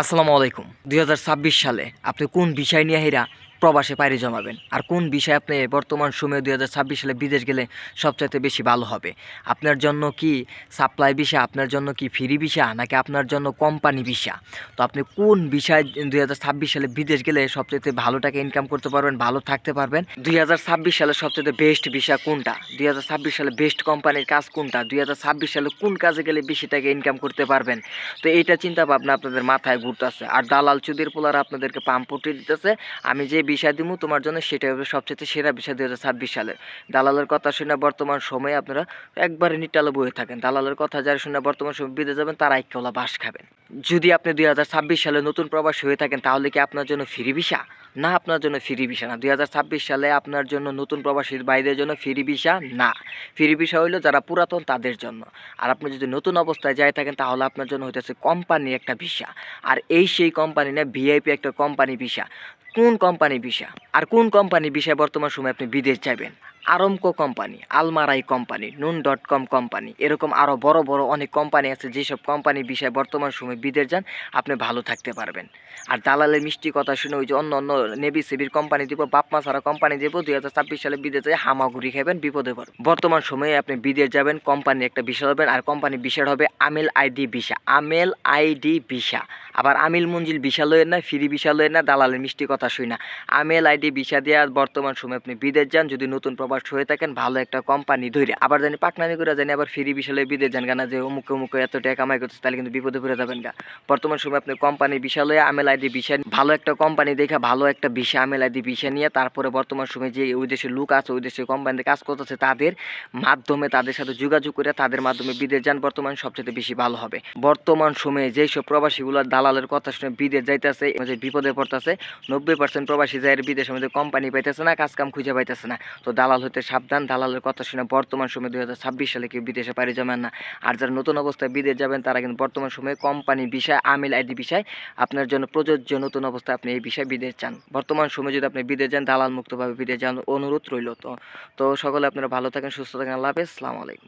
আসসালামু আলাইকুম। দুই হাজার ছাব্বিশ সালে আপনি কোন বিষয় নিয়ে হেরা প্রবাসে পাড়ি জমাবেন। আর কোন বিষয় আপনি বর্তমান সময়ে দুই হাজার ছাব্বিশ সালে বিদেশ গেলে সবচাইতে বেশি ভালো হবে? আপনার জন্য কি সাপ্লাই ভিসা আপনার জন্য কি ফ্রি ভিসা নাকি আপনার জন্য কোম্পানি ভিসা তো আপনি কোন বিষয় দুই হাজার ছাব্বিশ সালে বিদেশ গেলে সবচাইতে ভালো টাকা ইনকাম করতে পারবেন, ভালো থাকতে পারবেন? দুই সালে সবচাইতে বেস্ট ভিসা কোনটা? দুই হাজার ছাব্বিশ সালে বেস্ট কোম্পানির কাজ কোনটা? দুই হাজার ছাব্বিশ সালে কোন কাজে গেলে বেশি টাকা ইনকাম করতে পারবেন? তো এইটা চিন্তা ভাবনা আপনাদের মাথায় ঘুরতেছে। আর দালাল চুদির পোলারা আপনাদেরকে পাম্পটি দিতেছে। আমি যে বিষয় দিব তোমার জন্য সেটাই হবে সবচেয়ে সেরা বিষয় দুই হাজার ছাব্বিশ সালের। দালালের কথা শুনে বর্তমান সময়ে আপনারা একবারে নিটালে বয়ে থাকেন। দালালের কথা যারা শুনে বর্তমান সময় বিদে যাবেন, তারা একলা বাস খাবেন। যদি আপনি দুই হাজার ছাব্বিশ সালে নতুন প্রবাসী হয়ে থাকেন, তাহলে কি আপনার জন্য ফ্রি ভিসা? না, আপনার জন্য ফ্রি ভিসা না। দুই হাজার ছাব্বিশ সালে আপনার জন্য নতুন প্রবাসীর বাইরের জন্য ফ্রি ভিসা না। ফ্রি ভিসা হইল যারা পুরাতন, তাদের জন্য। আর আপনি যদি নতুন অবস্থায় যাই থাকেন, তাহলে আপনার জন্য হইতেছে কোম্পানির একটা ভিসা। আর এই সেই কোম্পানি না, ভিআইপি একটা কোম্পানি ভিসা। কোন কোম্পানি ভিসা? আর কোন কোম্পানি ভিসায় বর্তমান সময় আপনি বিদেশ যাবেন? Aramco company Almarai company Noon dot com company এরকম আরও বড় বড় অনেক কোম্পানি আছে, যেসব কোম্পানি বিষয়ে বর্তমান সময় বিদেশ যান, আপনি ভালো থাকতে পারবেন। আর দালালের মিষ্টি কথা শুনে ওই যে অন্য অন্য নেভি সেবির কোম্পানি দিব, বাপমা ছাড়া কোম্পানি দিব, দুই হাজার ছাব্বিশ সালে বিদেশ যায় হামাগুড়ি খাবেন বিপদে পড়বেন। বর্তমান সময়ে আপনি বিদেশ যাবেন কোম্পানি একটা বিষয় হবেন আর কোম্পানি বিষয় হবে আমেল আইডি ভিসা। আমেল আইডি ভিসা। আবার আমিল মঞ্জিল ভিসা লয়েন না ফ্রি ভিসা না, দালালের মিষ্টি কথা শুই না। আমেল আইডি ভিসা দিয়ে বর্তমান সময়ে আপনি বিদেশ যান, যদি নতুন প্রবাস হয়ে থাকেন, ভালো একটা কোম্পানি ধরে আবার জানি পাকনামি করে জানি আবার ফ্রি লয়ে বিদেশ যান গানা যে অমুক অমুক এত টাকা কামাই করতেছে, তাহলে কিন্তু বিপদে পড়ে যাবেন গা। বর্তমান সময়ে আপনি কোম্পানি লয়ে আমেল আইডি ভিসা ভালো একটা কোম্পানি দেখে ভালো একটা ভিসা আমেল আইডি ভিসা নিয়ে তারপরে বর্তমান সময়ে যে ওই দেশের লোক আছে, ওই দেশের কোম্পানিতে কাজ করতেছে, তাদের মাধ্যমে, তাদের সাথে যোগাযোগ করে তাদের মাধ্যমে বিদেশ যান বর্তমান সবচেয়ে বেশি ভালো হবে। বর্তমান সময়ে যেসব প্রবাসীগুলো দালালের কথা শুনে বিদেশ যাইতেছে যে বিপদে পড়তেছে, নব্বই পার্সেন্ট প্রবাসী যায় বিদেশের মধ্যে কোম্পানি পাইতেছে না কাজ কাম খুঁজে পাইতেছে না। তো দালাল হতে সাবধান। দালালের কথা শুনে বর্তমান সময়ে দুই ছাব্বিশ সালে কেউ বিদেশে পাড়ি জমান না। আর যারা নতুন অবস্থায় বিদেশ যাবেন, তারা কিন্তু বর্তমান সময়ে কোম্পানি বিষয়, আমিল আইডি বিষয়, আপনার জন্য প্রযোজ্য নতুন অবস্থায় আপনি এই বিষয়ে বিদেশ যান। বর্তমান সময়ে যদি আপনি বিদেশ যান, দালাল মুক্তভাবে বিদেশ যান অনুরোধ রইল তো। তো সকলে আপনারা ভালো থাকেন, সুস্থ থাকেন, আল্লাহ হাফেজ। আলাইকুম।